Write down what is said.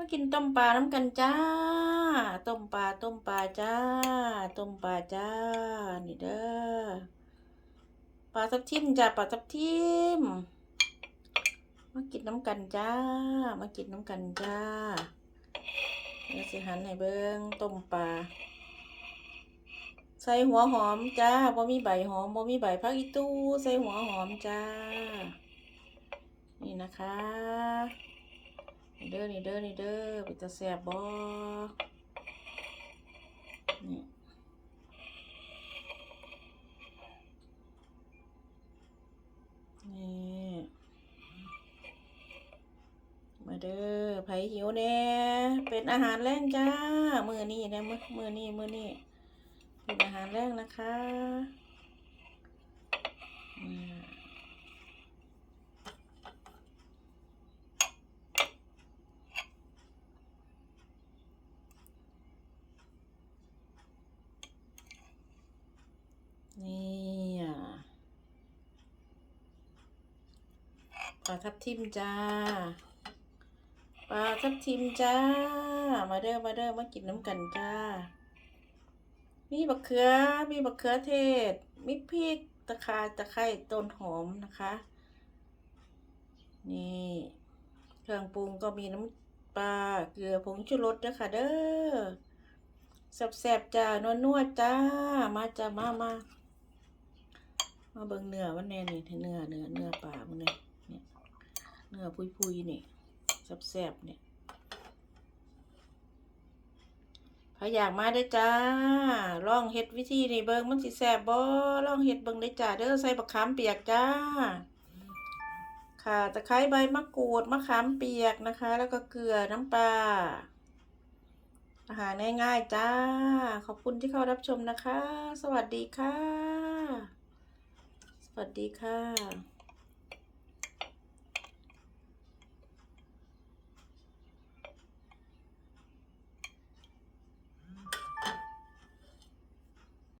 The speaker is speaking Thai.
มากินต้มปลาน้ำกันจ้า ต้มปลาต้มปลาจ้า ต้มปลาจ้า นี่เด้อ ปลาทับทิมจ้าปลาทับทิม มากินน้ำกันจ้า มากินน้ำกันจ้าเดี๋ยวสิหันให้เบิ้งต้มปลา ใส่หัวหอมจ้าบ่มีใบหอมบ่มีใบผักอีตู้ใส่หัวหอมจ้า นี่นะคะ นี่เด้อนี่เด้อนี่เด้อเป็นตาแซ่บบ่นี่นี่มาเด้อไผหิวแน่เป็นอาหารแรงจ้า มือนี้นะมือมือนี้มื้อนี้เป็นอาหารแรกนะคะ อืมนี่อะ ปลาทับทิมจ้า ปลาทับทิมจ้า มาเด้อมาเด้อมากินน้ำกันจ้า มีบักเขือ มีบักเขือเทศ มีพริก ตะไคร้ตะไคร้ต้นหอมนะคะ นี่ เครื่องปรุงก็มีน้ำปลา เกลือผงชูรสด้วยค่ะเด้อแซ่บๆจ้านวนัวๆจ้า มาจ้ามามามาเบิ่งเนื้อวันแน่นี่เนื้อเนื้อเนื้อปลามันเนี่ยเนี่ย เนื้อ พุยๆนี่แซ่บๆเนี่ยถ้าอยากมาได้จ้าลองเฮ็ดวิธีนี่เบิ่งมันสิแซ่บบ่ลองเฮ็ดเบิ่งได้จ้าเด้อใส่บักขามเปียกจ้า ค่ะตะไคร้ใบมะกรูดมะขามเปียกนะคะ แล้วก็เกลือน้ำปลาอาหารง่ายๆจ้า ขอบคุณที่เข้ารับชมนะคะ สวัสดีค่ะ สวัสดีค่ะ